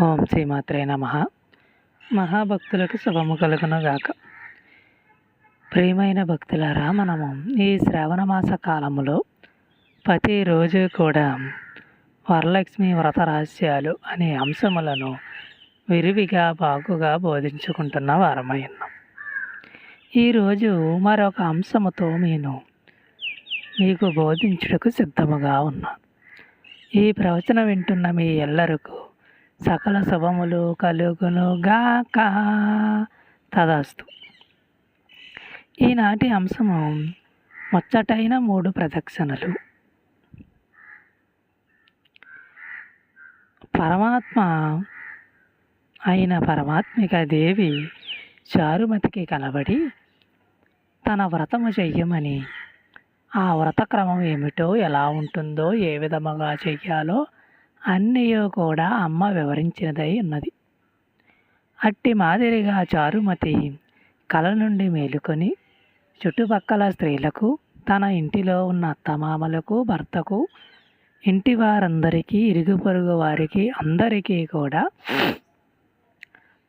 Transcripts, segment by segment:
ఓం శ్రీమాత్రే నమ. మహాభక్తులకు శుభము కలుగును గాక ప్రియమైన భక్తులారా మనము ఈ శ్రావణ మాస కాలములో ప్రతిరోజు కూడా వరలక్ష్మి వ్రత రహస్యాలు అనే అంశములను విరివిగా బాగుగా బోధించుకుంటున్న వారమై ఉన్నాం. ఈరోజు మరొక అంశముతో నేను మీకు బోధించుటకు సిద్ధముగా ఉన్నాను. ఈ ప్రవచనం వింటున్న మీ ఎల్లరికూ సకల శుభములు కలుగునుగాక తదాస్తు. ఈనాటి అంశము ముచ్చటైన మూడు ప్రదక్షిణలు. పరమాత్మ అయిన పరమాత్మిక దేవి చారుమతికి కనబడి తన వ్రతము చెయ్యమని ఆ వ్రత క్రమం ఏమిటో ఎలా ఉంటుందో ఏ విధముగా చెయ్యాలో అన్నయ్యో కూడా అమ్మ వివరించినదై ఉన్నది. అట్టి మాదిరిగా చారుమతి కల నుండి మేలుకొని చుట్టుపక్కల స్త్రీలకు తన ఇంటిలో ఉన్న అత్తమామలకు భర్తకు ఇంటి వారందరికీ ఇరుగు పొరుగు వారికి అందరికీ కూడా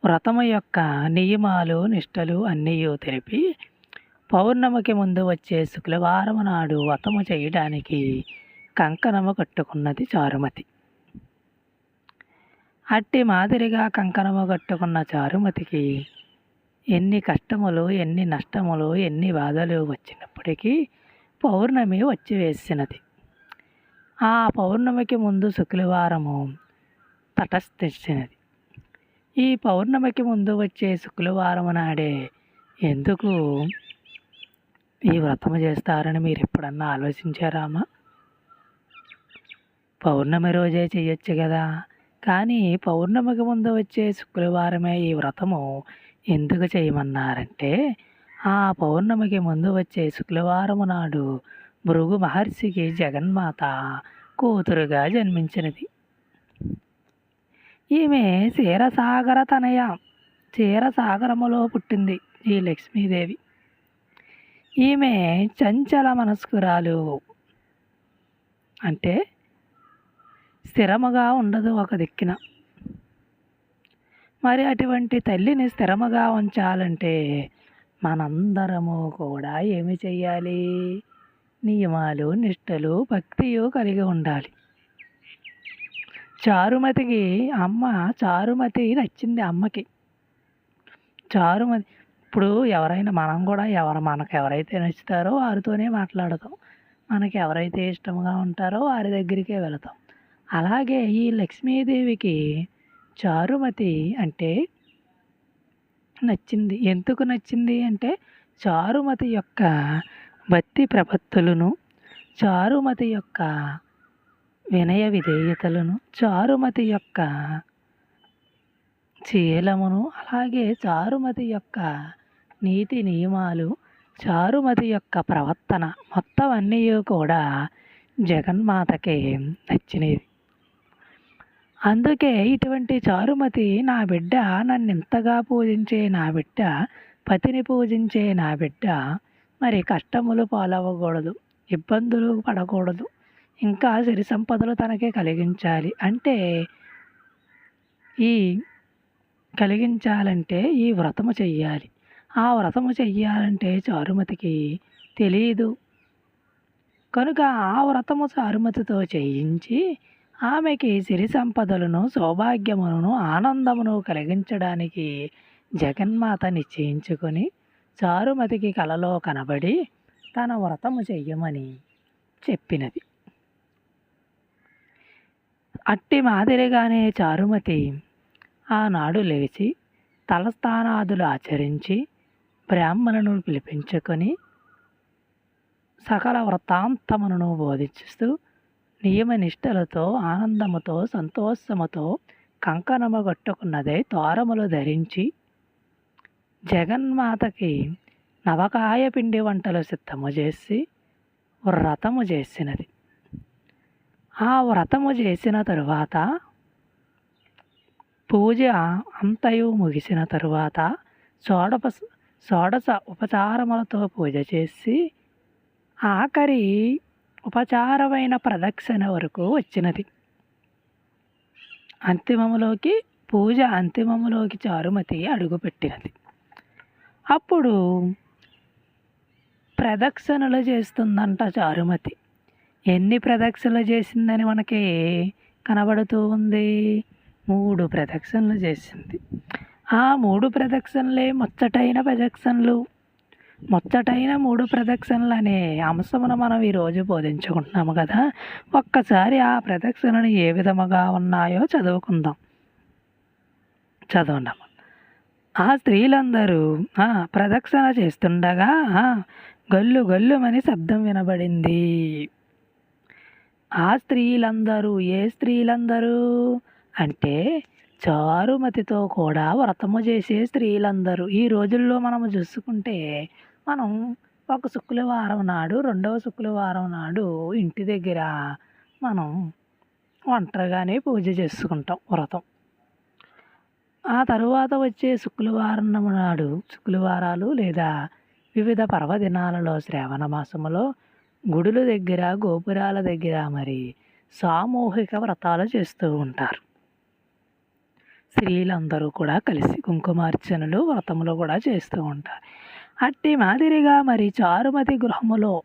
వ్రతము యొక్క నియమాలు నిష్టలు అన్నీ తెలిపి పౌర్ణమికి ముందు వచ్చే శుక్రవారం నాడు వ్రతము చేయడానికి కంకణము కట్టుకున్నది చారుమతి. అట్టి మాదిరిగా కంకణము కట్టుకున్న చారుమతికి ఎన్ని కష్టములు ఎన్ని నష్టములు ఎన్ని బాధలు వచ్చినప్పటికీ పౌర్ణమి వచ్చి వేసినది. ఆ పౌర్ణమికి ముందు శుక్రవారము తటస్థించినది. ఈ పౌర్ణమికి ముందు వచ్చే శుక్రవారం నాడే ఎందుకు ఈ వ్రతము చేస్తారని మీరు ఎప్పుడన్నా ఆలోచించారామా పౌర్ణమి రోజే చేయొచ్చు కదా. కానీ పౌర్ణమికి ముందు వచ్చే శుక్రవారమే ఈ వ్రతము ఎందుకు చేయమన్నారంటే ఆ పౌర్ణమికి ముందు వచ్చే శుక్రవారము నాడు భృగు మహర్షికి జగన్మాత కూతురుగా జన్మించినది. ఈమె క్షీరసాగర తనయ క్షీరసాగరములో పుట్టింది ఈ లక్ష్మీదేవి. ఈమె చంచల మనస్కురాలు. అంటే స్థిరముగా ఉండదు ఒక దిక్కిన. మరి అటువంటి తల్లిని స్థిరముగా ఉంచాలంటే మనందరము కూడా ఏమి చెయ్యాలి? నియమాలు నిష్టలు భక్తియు కలిగి ఉండాలి. చారుమతికి అమ్మ చారుమతి నచ్చింది అమ్మకి. చారుమతి ఇప్పుడు ఎవరైనా మనం కూడా ఎవరు మనకు ఎవరైతే నచ్చుతారో వారితోనే మాట్లాడతాం. మనకి ఎవరైతే ఇష్టంగా ఉంటారో వారి దగ్గరికే వెళతాం. అలాగే ఈ లక్ష్మీదేవికి చారుమతి అంటే నచ్చింది. ఎందుకు నచ్చింది అంటే చారుమతి యొక్క భక్తి ప్రపత్తులను చారుమతి యొక్క వినయ విధేయతలను చారుమతి యొక్క చీలమును అలాగే చారుమతి యొక్క నీతి నియమాలు చారుమతి యొక్క ప్రవర్తన మొత్తం అన్నీ కూడా జగన్మాతకి నచ్చినవి. అందుకే ఇటువంటి చారుమతి నా బిడ్డ నన్ను ఇంతగా పూజించే నా బిడ్డ పతిని పూజించే నా బిడ్డ మరి కష్టములు పాలవ్వకూడదు ఇబ్బందులు పడకూడదు ఇంకా సిరి సంపదలు తనకే కలిగించాలి. అంటే ఈ కలిగించాలంటే ఈ వ్రతము చెయ్యాలి. ఆ వ్రతము చెయ్యాలంటే చారుమతికి తెలియదు కనుక ఆ వ్రతము చారుమతితో చేయించి ఆమెకి సిరి సంపదలను సౌభాగ్యమును ఆనందమును కలిగించడానికి జగన్మాత నిశ్చయించుకొని చారుమతికి కలలో కనబడి తన వ్రతము చెయ్యమని చెప్పినది. అట్టి మాదిరిగానే చారుమతి ఆనాడు లేచి తలస్థానాదులు ఆచరించి బ్రాహ్మణులను పిలిపించుకొని సకల వ్రతాంతములను బోధిస్తూ నియమనిష్టలతో ఆనందముతో సంతోషముతో కంకణము కట్టుకున్నదే తోరములు ధరించి జగన్మాతకి నవకాయ పిండి వంటలు సిద్ధము చేసి వ్రతము చేసినది. ఆ వ్రతము చేసిన తరువాత పూజ అంతయు ముగిసిన తరువాత షోడప షోడశ ఉపచారములతో పూజ చేసి ఆఖరి ఉపచారమైన ప్రదక్షిణ వరకు వచ్చినది. అంతిమములోకి పూజ అంతిమములోకి చారుమతి అడుగుపెట్టినది. అప్పుడు ప్రదక్షిణలు చేస్తుందంట చారుమతి. ఎన్ని ప్రదక్షిణలు చేసిందని మనకి కనబడుతూ ఉంది. మూడు ప్రదక్షిణలు చేసింది. ఆ మూడు ప్రదక్షిణలే ముచ్చటైన ప్రదక్షిణలు. ముచ్చటైన మూడు ప్రదక్షిణలు అనే అంశమును మనం ఈరోజు బోధించుకుంటున్నాము కదా. ఒక్కసారి ఆ ప్రదక్షిణలు ఏ విధముగా ఉన్నాయో చదువుకుందాం. చదవండి ఆ స్త్రీలందరూ ఆ, ప్రదక్షిణ చేస్తుండగా గల్లు గల్లుమని శబ్దం వినబడింది. ఆ స్త్రీలందరూ ఏ స్త్రీలందరూ? అంటే చారుమతితో కూడా వ్రతము చేసే స్త్రీలందరూ. ఈ రోజుల్లో మనము చూసుకుంటే మనం ఒక శుక్రవారం నాడు రెండవ శుక్రవారం నాడు ఇంటి దగ్గర మనం ఒంటరిగానే పూజ చేసుకుంటాం వ్రతం. ఆ తరువాత వచ్చే శుక్రవారం నాడు శుక్రవారాలు లేదా వివిధ పర్వదినాలలో శ్రావణ మాసములో గుడుల దగ్గర గోపురాల దగ్గర మరి సామూహిక వ్రతాలు చేస్తూ ఉంటారు. స్త్రీలందరూ కూడా కలిసి కుంకుమార్చనలు వ్రతములు కూడా చేస్తూ ఉంటారు. అట్టి మాదిరిగా మరి చారుమతి గృహములో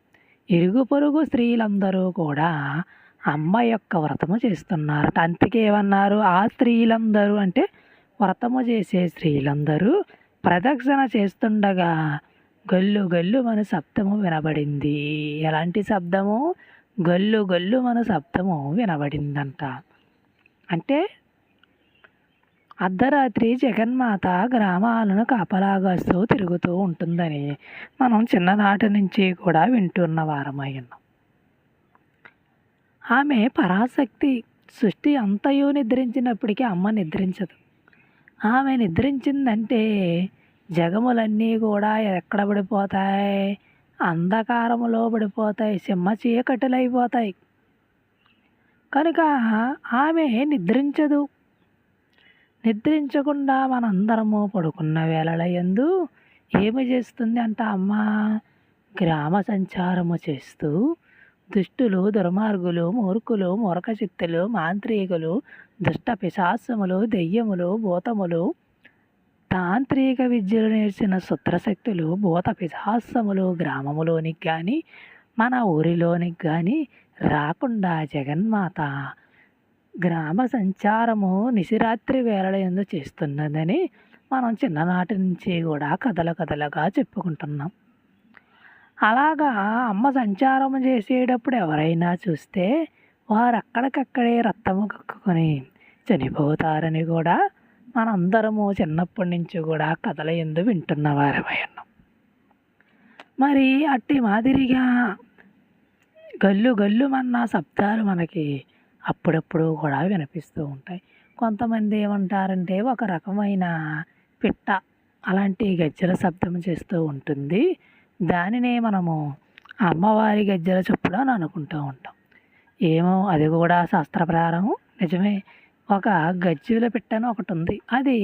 ఇరుగు పొరుగు స్త్రీలందరూ కూడా అమ్మ యొక్క వ్రతము చేస్తున్నారట. అంతకే ఏమన్నారు? ఆ స్త్రీలందరూ అంటే వ్రతము చేసే స్త్రీలందరూ ప్రదక్షిణ చేస్తుండగా గల్లు గల్లు మన శబ్దము వినబడింది. ఎలాంటి శబ్దము? గల్లు గల్లు మన శబ్దము వినబడిందంట. అంటే అర్ధరాత్రి జగన్మాత గ్రామాలను కాపలాగాస్తూ తిరుగుతూ ఉంటుందని మనం చిన్ననాటి నుంచి కూడా వింటున్న వారమై ఉన్నాం ఆమె పరాశక్తి సృష్టి అంతయు నిద్రించినప్పటికీ అమ్మ నిద్రించదు. ఆమె నిద్రించిందంటే జగములన్నీ కూడా ఎక్కడ పడిపోతాయి? అంధకారములో పడిపోతాయి సింహ చీకటిలైపోతాయి. కనుక ఆమె నిద్రించదు. నిద్రించకుండా మనందరము పడుకున్న వేళలయందు ఏమి చేస్తుంది అంట అమ్మ? గ్రామ సంచారము చేస్తూ దుష్టులు దుర్మార్గులు మూర్ఖులు మూర్ఖ మాంత్రికులు దుష్ట పిశాసములు దెయ్యములు భూతములు తాంత్రిక విద్యలు నేర్చిన శుద్రశక్తులు భూత పిశాసములు గ్రామములోనికి కానీ మన ఊరిలోనికి కానీ రాకుండా జగన్మాత గ్రామ సంచారము నిశిరాత్రి వేళల ఎందు చేస్తున్నదని మనం చిన్ననాటి నుంచి కూడా కథల కథలుగా చెప్పుకుంటున్నాం. అలాగా అమ్మ సంచారం చేసేటప్పుడు ఎవరైనా చూస్తే వారు అక్కడికక్కడే రక్తము కక్కుకొని చనిపోతారని కూడా మనందరము చిన్నప్పటి నుంచి కూడా కథల ఎందు వింటున్న వారమై ఉన్నాం. మరి అట్టి మాదిరిగా గల్లు గల్లు మన శబ్దాలు మనకి అప్పుడప్పుడు కూడా వినిపిస్తూ ఉంటాయి. కొంతమంది ఏమంటారంటే ఒక రకమైన పిట్ట అలాంటి గజ్జల శబ్దం చేస్తూ ఉంటుంది. దానినే మనము అమ్మవారి గజ్జల చప్పుడు అని అనుకుంటూ ఉంటాం. ఏమో అది కూడా శాస్త్ర ప్రకారం. నిజమే ఒక గజ్జల పిట్ట అని ఒకటి ఉంది. అది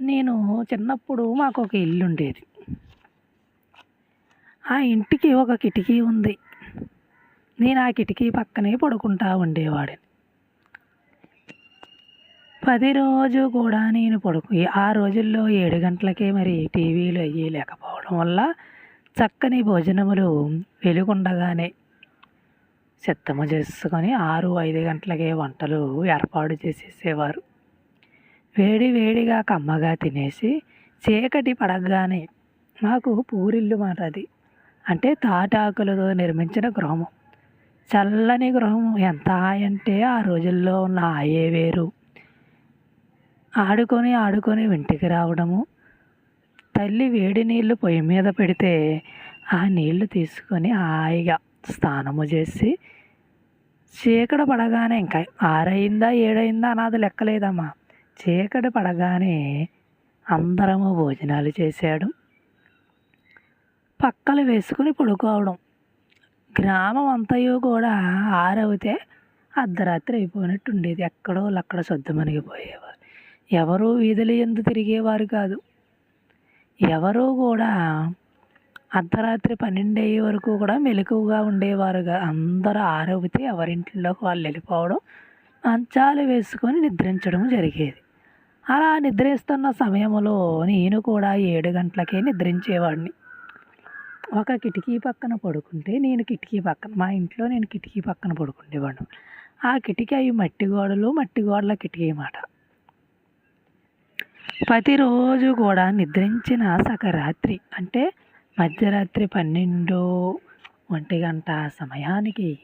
నేను చిన్నప్పుడు మాకు ఒక ఇల్లు ఉండేది ఆ ఇంటికి ఒక కిటికీ ఉంది. నేను ఆ కిటికీ పక్కనే పడుకుంటా ఉండేవాడిని. పది రోజు కూడా నేను పడుకు ఆ రోజుల్లో ఏడు గంటలకే మరి టీవీలు అయ్యి లేకపోవడం వల్ల చక్కని భోజనములు వెలుగుండగానే సిద్ధము చేసుకొని ఆరు ఐదు గంటలకే వంటలు ఏర్పాటు చేసేసేవారు. వేడి వేడిగా కమ్మగా తినేసి చీకటి పడగానే మాకు పూరిల్లు మాట అది అంటే తాటాకులతో నిర్మించిన గృహము చల్లని గృహం ఎంత హాయి అంటే ఆ రోజుల్లో ఉన్న హాయే వేరు. ఆడుకొని ఆడుకొని ఇంటికి రావడము. తల్లి వేడి నీళ్ళు పొయ్యి మీద పెడితే ఆ నీళ్ళు తీసుకొని హాయిగా స్నానము చేసి చీకట పడగానే ఇంకా ఆరైందా ఏడైందా అన్నది లెక్కలేదమ్మా. చీకటి పడగానే అందరము భోజనాలు చేసాడు పక్కలు వేసుకుని పడుకోవడం. గ్రామం అంతయు కూడా ఆరవితే అర్ధరాత్రి అయిపోయినట్టు ఉండేది ఎక్కడో అక్కడ సొద్దుమణిగిపోయేవారు ఎవరూ వీధులు ఎందు తిరిగేవారు కాదు. ఎవరూ కూడా అర్ధరాత్రి పన్నెండు అయ్యే వరకు కూడా మెలకువగా ఉండేవారుగా. అందరూ ఆరవితే ఎవరింట్లోకి వాళ్ళు వెళ్ళిపోవడం మంచాలు వేసుకొని నిద్రించడం జరిగేది. అలా నిద్రిస్తున్న సమయంలో నేను కూడా ఏడు గంటలకే నిద్రించేవాడిని. ఒక కిటికీ పక్కన పడుకుంటే నేను కిటికీ పక్కన మా ఇంట్లో నేను కిటికీ పక్కన పడుకుండేవాడు ఆ కిటికీ అవి మట్టి గోడలు మట్టి గోడల కిటికీ అన్నమాట. ప్రతిరోజు కూడా నిద్రించిన సకరాత్రి అంటే మధ్యరాత్రి పన్నెండు ఒంటి గంట సమయానికి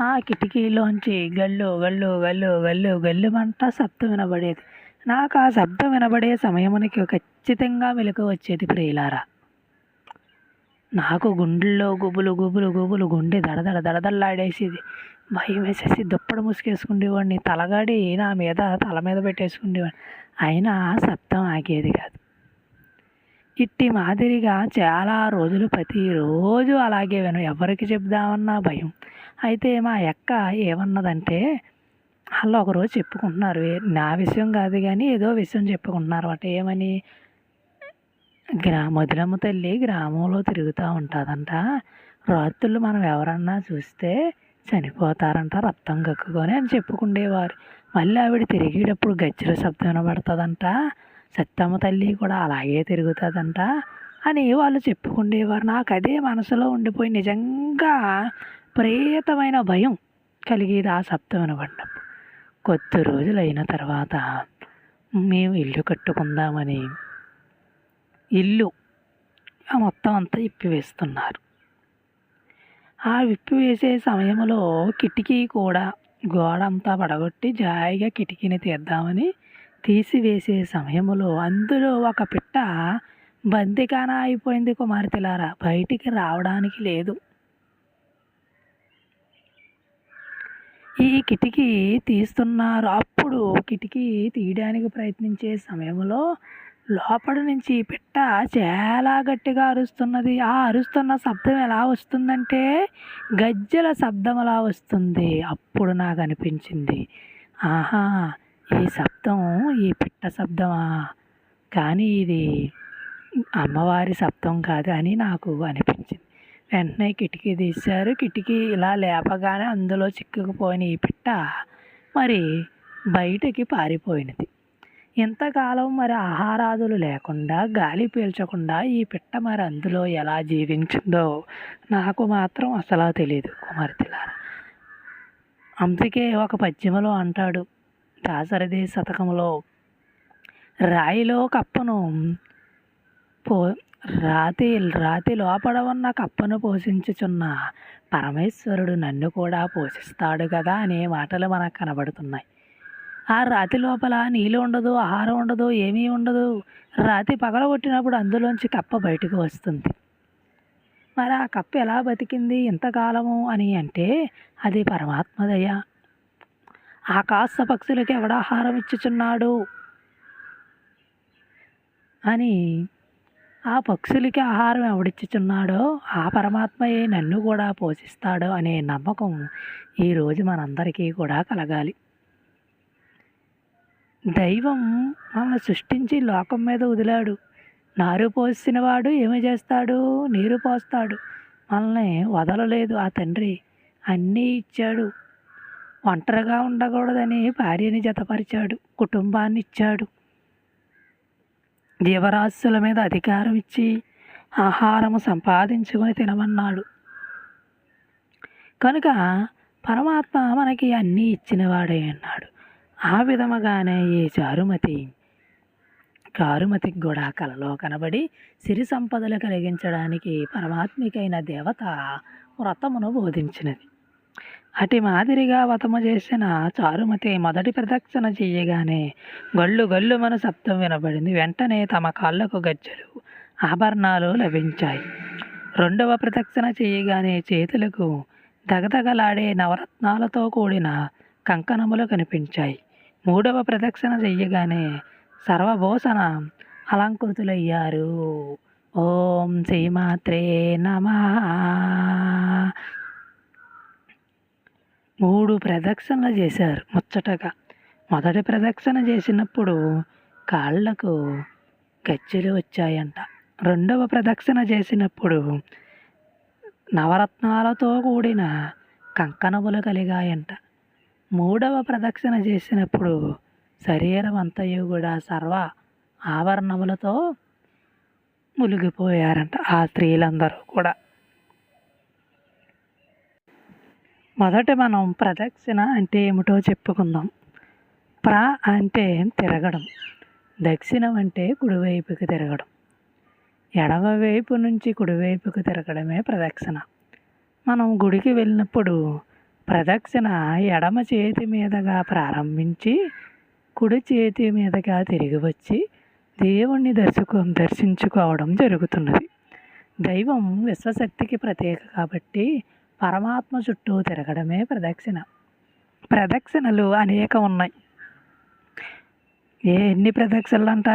ఆ కిటికీలోంచి గల్లు గల్లు గల్లు గల్లు గల్లు మంట శబ్దం వినబడేది. నాకు ఆ శబ్దం వినబడే సమయమునికి ఖచ్చితంగా వెలుక వచ్చేది ప్రియులారా. నాకు గుండెల్లో గుబులు గుబులు గుబులు గుండె దడదడ దడదడలాడేసేది భయం వేసేసి దుప్పటి ముసుగేసుకునేవాడిని తలగాడి నా మీద తల మీద పెట్టేసుకునేవాడిని అయినా శబ్దం ఆగేది కాదు. ఇట్టి మాదిరిగా చాలా రోజులు ప్రతిరోజు అలాగే విను. ఎవరికి చెప్దామన్నా భయం. అయితే మా అక్క ఏమన్నదంటే వాళ్ళు ఒకరోజు చెప్పుకుంటున్నారు. నా విషయం కాదు కానీ ఏదో విషయం చెప్పుకుంటున్నారు అంటే. ఏమని? గ్రామదులమ్మ తల్లి గ్రామంలో తిరుగుతూ ఉంటుందంట. రాత్రులు మనం ఎవరన్నా చూస్తే చనిపోతారంట రక్తం కక్కుకొని అని చెప్పుకుండేవారు. మళ్ళీ ఆవిడ తిరిగేటప్పుడు గజ్జల శబ్దం వినబడుతుందంట. సత్తమ్మ తల్లి కూడా అలాగే తిరుగుతుందంట అని వాళ్ళు చెప్పుకుండేవారు. నాకు అదే మనసులో ఉండిపోయి నిజంగా ప్రేతమైన భయం కలిగేది ఆ శబ్దం వినబడినప్పుడు. కొద్ది రోజులు అయిన తర్వాత మేము ఇల్లు కట్టుకుందామని ఇల్లు. మొత్తం అంతా ఇప్పివేస్తున్నారు ఆ విప్పివేసే సమయంలో కిటికీ కూడా గోడ అంతా పడగొట్టి జాయిగా కిటికీని తీద్దామని తీసివేసే సమయంలో అందులో ఒక పిట్ట బందికాన అయిపోయింది కుమార్తెలారా. బయటికి రావడానికి లేదు. ఈ కిటికీ తీస్తున్నారు. అప్పుడు కిటికీ తీయడానికి ప్రయత్నించే సమయంలో లోపల నుంచి ఈ పిట్ట చాలా గట్టిగా అరుస్తున్నది. ఆ అరుస్తున్న శబ్దం ఎలా వస్తుందంటే గజ్జల శబ్దం అలా వస్తుంది. అప్పుడు నాకు అనిపించింది. ఆహా ఈ శబ్దం ఈ పిట్ట శబ్దమా? కానీ ఇది అమ్మవారి శబ్దం కాదు అని నాకు అనిపించింది. వెంటనే కిటికీ తీశారు. కిటికీ ఇలా లేపగానే అందులో చిక్కుకుపోయిన ఈ పిట్ట మరి బయటికి పారిపోయినది. ఇంతకాలం మరి ఆహారాదులు లేకుండా గాలి పీల్చకుండా ఈ పిట్ట మరి అందులో ఎలా జీవించిందో నాకు మాత్రం అసలు తెలియదు కుమార్తెలారా. అందుకే ఒక పద్యములో అంటాడు దాసరథి శతకంలో రాయిలో కప్పను పో రాతి రాతి లోపల ఉన్న కప్పను పోషించుచున్న పరమేశ్వరుడు నన్ను కూడా పోషిస్తాడు కదా అనే మాటలు మనకు కనబడుతున్నాయి. ఆ రాతి లోపల నీళ్ళు ఉండదు ఆహారం ఉండదు ఏమీ ఉండదు. రాతి పగలగొట్టినప్పుడు అందులోంచి కప్ప బయటకు వస్తుంది. మరి ఆ కప్ప ఎలా బతికింది ఇంతకాలము అని అంటే అది పరమాత్మదయ ఆకాశ పక్షులకి ఎవడాహారం ఇచ్చుచున్నాడు అని ఆ పక్షులకి ఆహారం ఎవడిచ్చుచున్నాడో ఆ పరమాత్మయే నన్ను కూడా పోషిస్తాడు అనే నమ్మకం ఈరోజు మనందరికీ కూడా కలగాలి. దైవం మమ్మల్ని సృష్టించి లోకం మీద వదిలాడు. నారు పోసినవాడు ఏమి చేస్తాడు? నీరు పోస్తాడు. మనల్ని వదలలేదు ఆ తండ్రి. అన్నీ ఇచ్చాడు. ఒంటరిగా ఉండకూడదని భార్యని జతపరిచాడు. కుటుంబాన్ని ఇచ్చాడు. జీవరాశుల మీద అధికారం ఇచ్చి ఆహారము సంపాదించుకొని తినమన్నాడు. కనుక పరమాత్మ మనకి అన్నీ ఇచ్చినవాడే అన్నాడు ఆ విధముగానే ఈ చారుమతి చారుమతికి కూడా కలలో కనబడి సిరి సంపదలు కలిగించడానికి పరమాత్మికైన దేవత వ్రతమును బోధించినది. అటి మాదిరిగా వ్రతము చేసిన చారుమతి మొదటి ప్రదక్షిణ చెయ్యగానే గళ్ళు గల్లు మన శబ్దం వినబడింది. వెంటనే తమ కాళ్ళకు గజ్జలు ఆభరణాలు లభించాయి. రెండవ ప్రదక్షిణ చేయగానే చేతులకు దగదగలాడే నవరత్నాలతో కూడిన కంకణములు కనిపించాయి. మూడవ ప్రదక్షిణ చెయ్యగానే సర్వభూషణ అలంకృతులయ్యారు. ఓం శ్రీమాత్రే నమ. మూడు ప్రదక్షిణలు చేశారు ముచ్చటగా. మొదటి ప్రదక్షిణ చేసినప్పుడు కాళ్ళకు గజ్జెలు వచ్చాయంట. రెండవ ప్రదక్షిణ చేసినప్పుడు నవరత్నాలతో కూడిన కంకణములు కలిగాయంట. మూడవ ప్రదక్షిణ చేసినప్పుడు శరీరం అంతయు కూడా సర్వ ఆవరణములతో మునిగిపోయారంట ఆ స్త్రీలందరూ కూడా. మొదట మనం ప్రదక్షిణ అంటే ఏమిటో చెప్పుకుందాం. ప్ర అంటే తిరగడం దక్షిణం అంటే కుడివైపుకి తిరగడం ఎడమవైపు నుంచి కుడివైపుకి తిరగడమే ప్రదక్షిణ. మనం గుడికి వెళ్ళినప్పుడు ప్రదక్షిణ ఎడమ చేతి మీదుగా ప్రారంభించి కుడి చేతి మీదుగా తిరిగి వచ్చి దేవుణ్ణి దర్శకు దర్శించుకోవడం జరుగుతున్నది. దైవం విశ్వశక్తికి ప్రత్యేక కాబట్టి పరమాత్మ చుట్టూ తిరగడమే ప్రదక్షిణ. ప్రదక్షిణలు అనేక ఉన్నాయి. ఏ ఎన్ని ప్రదక్షిణలు అంట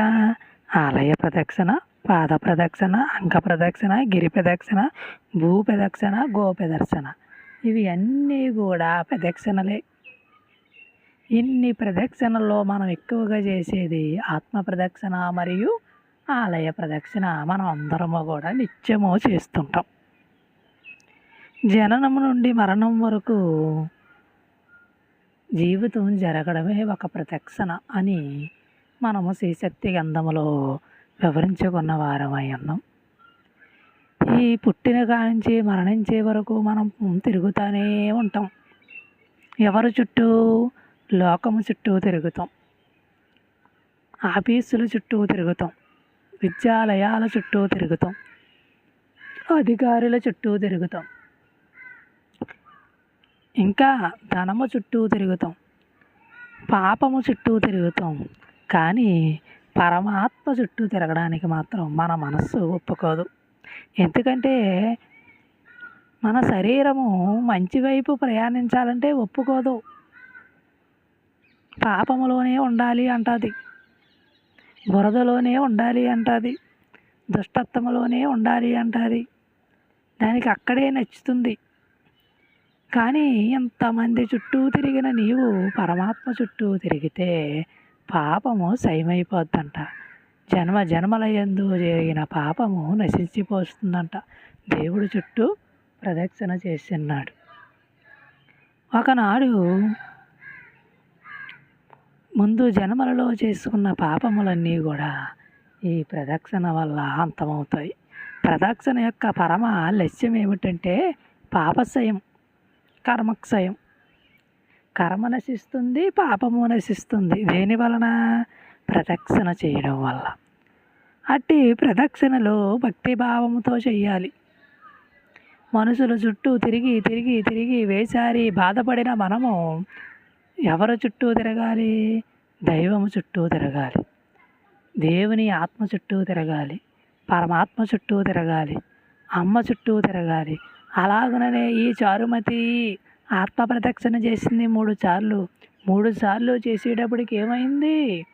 ఆలయ ప్రదక్షిణ పాద ప్రదక్షిణ అంక ప్రదక్షిణ గిరి ప్రదక్షిణ భూ ప్రదక్షిణ గో ప్రదక్షిణ ఇవి అన్నీ కూడా ప్రదక్షిణలే. ఇన్ని ప్రదక్షిణల్లో మనం ఎక్కువగా చేసేది ఆత్మ ప్రదక్షిణ మరియు ఆలయ ప్రదక్షిణ. మనం అందరము కూడా నిత్యము చేస్తుంటాం. జననం నుండి మరణం వరకు జీవితం జరగడమే ఒక ప్రదక్షిణ అని మనము శ్రీశక్తి గంధములో వివరించుకున్న వారమై ఉన్నాం. ఈ పుట్టిన కానించి మరణించే వరకు మనం తిరుగుతూనే ఉంటాం. ఎవరి చుట్టూ? లోకము చుట్టూ తిరుగుతాం. ఆఫీసుల చుట్టూ తిరుగుతాం. విద్యాలయాల చుట్టూ తిరుగుతాం. అధికారుల చుట్టూ తిరుగుతాం. ఇంకా ధనము చుట్టూ తిరుగుతాం. పాపము చుట్టూ తిరుగుతాం. కానీ పరమాత్మ చుట్టూ తిరగడానికి మాత్రం మన మనస్సు ఒప్పుకోదు. ఎందుకంటే మన శరీరము మంచి వైపు ప్రయాణించాలంటే ఒప్పుకోదు. పాపములోనే ఉండాలి అంటుంది. బురదలోనే ఉండాలి అంటుంది. దుష్టత్వములోనే ఉండాలి అంటుంది. దానికి అక్కడే నచ్చుతుంది. కానీ ఎంతమంది చుట్టూ తిరిగిన నీవు పరమాత్మ చుట్టూ తిరిగితే పాపము సయమైపోద్దంట జన్మ జన్మలయందు జరిగిన పాపము నశించిపోతుందంట దేవుడు చుట్టూ ప్రదక్షిణ చేస్తున్నాడు. ఒకనాడు ముందు జన్మలలో చేసుకున్న పాపములన్నీ కూడా ఈ ప్రదక్షిణ వల్ల అంతమవుతాయి. ప్రదక్షిణ యొక్క పరమ లక్ష్యం ఏమిటంటే పాపశయం కర్మక్షయం కర్మ నశిస్తుంది పాపము నశిస్తుంది. దేని వలన? ప్రదక్షిణ చేయడం వల్ల. అట్టి ప్రదక్షిణలో భక్తిభావంతో చేయాలి మనుషుల చుట్టూ తిరిగి తిరిగి తిరిగి వేసారి బాధపడిన మనము ఎవరి చుట్టూ తిరగాలి? దైవము చుట్టూ తిరగాలి. దేవుని ఆత్మ చుట్టూ తిరగాలి. పరమాత్మ చుట్టూ తిరగాలి. అమ్మ చుట్టూ తిరగాలి. అలాగనే ఈ చారుమతి ఆత్మ ప్రదక్షిణ చేసింది మూడు సార్లు. మూడు సార్లు చేసేటప్పటికి ఏమైంది?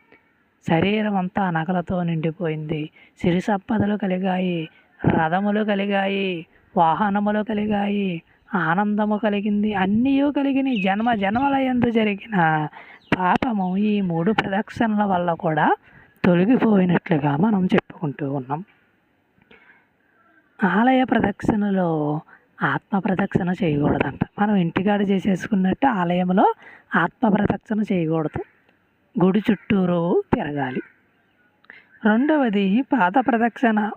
శరీరం అంతా నగలతో నిండిపోయింది. సిరి సంపదలు కలిగాయి రథములు కలిగాయి వాహనములు కలిగాయి ఆనందము కలిగింది అన్నీ కలిగిన జన్మ జన్మల ఎందు జరిగిన పాపము ఈ మూడు ప్రదక్షిణల వల్ల కూడా తొలగిపోయినట్లుగా మనం చెప్పుకుంటూ ఉన్నాం. ఆలయ ప్రదక్షిణలో ఆత్మ ప్రదక్షిణ చేయకూడదంట. మనం ఇంటికాడ చేసేసుకున్నట్టు ఆలయంలో ఆత్మ ప్రదక్షిణ చేయకూడదు. గుడి చుట్టూరు తిరగాలి. రెండవది పాద ప్రదక్షిణ.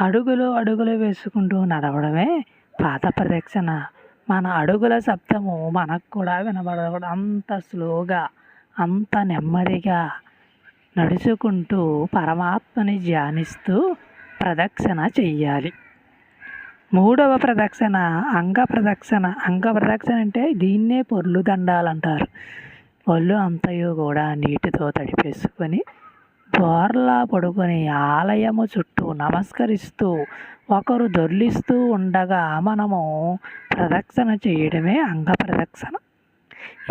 అడుగులు అడుగులు వేసుకుంటూ నడవడమే పాద ప్రదక్షిణ. మన అడుగుల శబ్దము మనకు కూడా వినబడకూడదు. అంత స్లోగా అంత నెమ్మదిగా నడుచుకుంటూ పరమాత్మని ధ్యానిస్తూ ప్రదక్షిణ చెయ్యాలి. మూడవ ప్రదక్షిణ అంగ ప్రదక్షిణ. అంగ ప్రదక్షిణ అంటే దీన్నే పొర్లు దండాలంటారు. ఒళ్ళు అంతయు కూడా నీటితో తడిపేసుకొని బోర్లా పడుకొని ఆలయము చుట్టూ నమస్కరిస్తూ ఒకరు దొర్లిస్తూ ఉండగా మనము ప్రదక్షిణ చేయడమే అంగ ప్రదక్షిణ.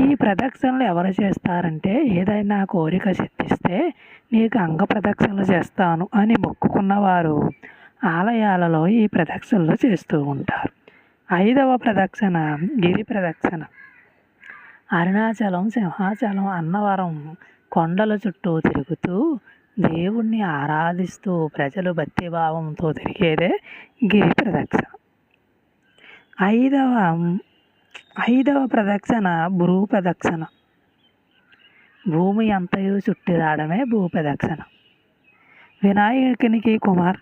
ఈ ప్రదక్షిణలు ఎవరు చేస్తారంటే ఏదైనా కోరిక సిద్ధిస్తే నీకు అంగ ప్రదక్షిణలు చేస్తాను అని మొక్కుకున్నవారు ఆలయాలలో ఈ ప్రదక్షిణలు చేస్తూ ఉంటారు. ఐదవ ప్రదక్షిణ గిరి ప్రదక్షిణ. అరుణాచలం సింహాచలం అన్నవరం కొండల చుట్టూ తిరుగుతూ దేవుణ్ణి ఆరాధిస్తూ ప్రజలు భక్తిభావంతో తిరిగేదే గిరి ప్రదక్షిణ. ఐదవ ఐదవ ప్రదక్షిణ భూ ప్రదక్షిణ. భూమి అంతయు చుట్టి రావడమే భూప్రదక్షిణ వినాయకునికి కుమార్